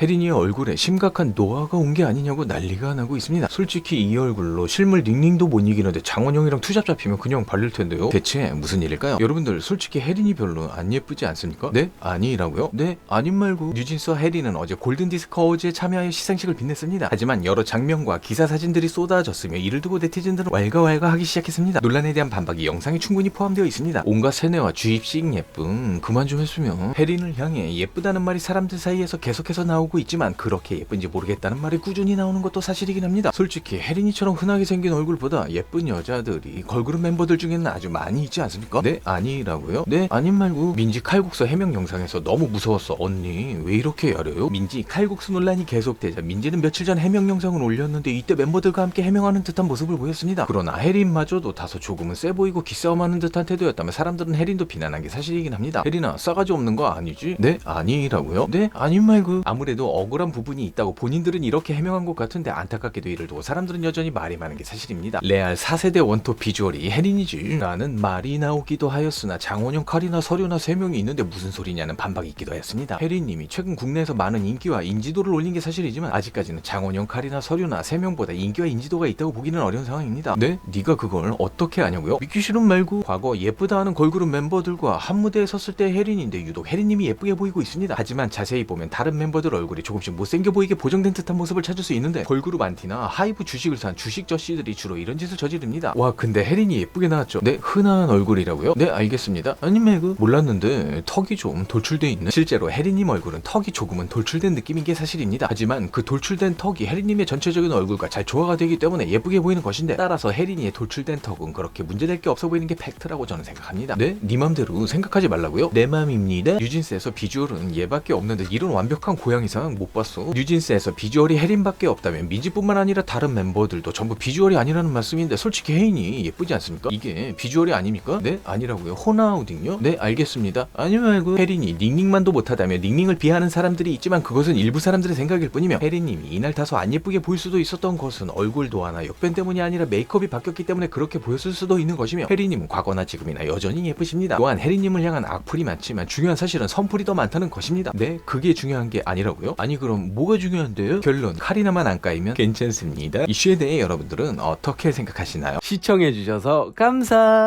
혜린이의 얼굴에 심각한 노화가 온 게 아니냐고 난리가 나고 있습니다. 솔직히 이 얼굴로 실물 닝닝도 못 이기는데 장원영이랑 투잡 잡히면 그냥 발릴 텐데요. 대체 무슨 일일까요? 여러분들 솔직히 혜린이 별로 안 예쁘지 않습니까? 네? 아니라고요? 네? 아님 말고 뉴진스와 혜린은 어제 골든디스크 어워즈에 참여하여 시상식을 빛냈습니다. 하지만 여러 장면과 기사 사진들이 쏟아졌으며 이를 두고 네티즌들은 왈가왈가하기 시작했습니다. 논란에 대한 반박이 영상에 충분히 포함되어 있습니다. 온갖 세뇌와 주입식 예쁨 그만 좀 했으면 혜린을 향해 예쁘다는 말이 사람들 사이에서 계속해서 나오고 있지만 그렇게 예쁜지 모르겠다는 말이 꾸준히 나오는 것도 사실이긴 합니다. 솔직히 혜린이처럼 흔하게 생긴 얼굴보다 예쁜 여자들이 걸그룹 멤버들 중에는 아주 많이 있지 않습니까? 네 아니라고요? 네 아님 말고 민지 칼국수 해명 영상에서 너무 무서웠어 언니 왜 이렇게 야려요? 민지 칼국수 논란이 계속되자 민지는 며칠 전 해명 영상을 올렸는데 이때 멤버들과 함께 해명하는 듯한 모습을 보였습니다. 그러나 혜린마저도 다소 조금은 세 보이고 기싸움하는 듯한 태도였다면 사람들은 혜린도 비난한 게 사실이긴 합니다. 혜린아 싸가지 없는 거 아니지? 네 아니라고요? 네 아님 말고 아무래도 억울한 부분이 있다고 본인들은 이렇게 해명한 것 같은데 안타깝게도 이를 두고 사람들은 여전히 말이 많은 게 사실입니다. 레알 4세대 원톱 비주얼이 혜린이지 라는 말이 나오기도 하였으나 장원영, 카리나, 서류나 세 명이 있는데 무슨 소리냐는 반박이 있기도 하였습니다. 혜린님이 최근 국내에서 많은 인기와 인지도를 올린 게 사실이지만 아직까지는 장원영, 카리나, 서류나 세 명보다 인기와 인지도가 있다고 보기는 어려운 상황입니다. 네? 네가 그걸 어떻게 아냐고요? 믿기 싫은 말고 과거 예쁘다 하는 걸그룹 멤버들과 한 무대에 섰을 때 혜린인데 유독 혜린님이 예쁘게 보이고 있습니다. 하지만 자세히 보면 다른 멤버들 얼굴 이 조금씩 못생겨 보이게 보정된 듯한 모습을 찾을 수 있는데 걸그룹 안티나 하이브 주식을 산 주식 저 씨들이 주로 이런 짓을 저지릅니다. 와 근데 혜린이 예쁘게 나왔죠? 네 흔한 얼굴이라고요? 네 알겠습니다. 아니 매그 몰랐는데 턱이 좀 돌출돼 있는 실제로 혜린님 얼굴은 턱이 조금은 돌출된 느낌인 게 사실입니다. 하지만 그 돌출된 턱이 혜린님의 전체적인 얼굴과 잘 조화가 되기 때문에 예쁘게 보이는 것인데 따라서 혜린이의 돌출된 턱은 그렇게 문제될 게 없어 보이는 게 팩트라고 저는 생각합니다. 네? 네 맘대로 생각하지 말라고요? 내 맘입니다. 뉴진스에서 비주얼은 얘밖에 없는데 이런 완벽한 고양이 상 못 봤어. 뉴진스에서 비주얼이 혜린밖에 없다면 민지뿐만 아니라 다른 멤버들도 전부 비주얼이 아니라는 말씀인데 솔직히 혜인이 예쁘지 않습니까? 이게 비주얼이 아닙니까? 네? 아니라고요. 호나우딩요? 네 알겠습니다. 아니 말고 혜린이 닝닝만도 못하다며 닝닝을 비하하는 사람들이 있지만 그것은 일부 사람들의 생각일 뿐이며 혜린님이 이날 다소 안 예쁘게 보일 수도 있었던 것은 얼굴도 하나 역변 때문이 아니라 메이크업이 바뀌었기 때문에 그렇게 보였을 수도 있는 것이며 혜린님은 과거나 지금이나 여전히 예쁘십니다. 또한 혜린님을 향한 악플이 많지만 중요한 사실은 선플이 더 많다는 것입니다. 네 그게 중요한 게 아니라고요? 아니 그럼 뭐가 중요한데요? 결론 카리나만 안 까이면 괜찮습니다. 이슈에 대해 여러분들은 어떻게 생각하시나요? 시청해주셔서 감사.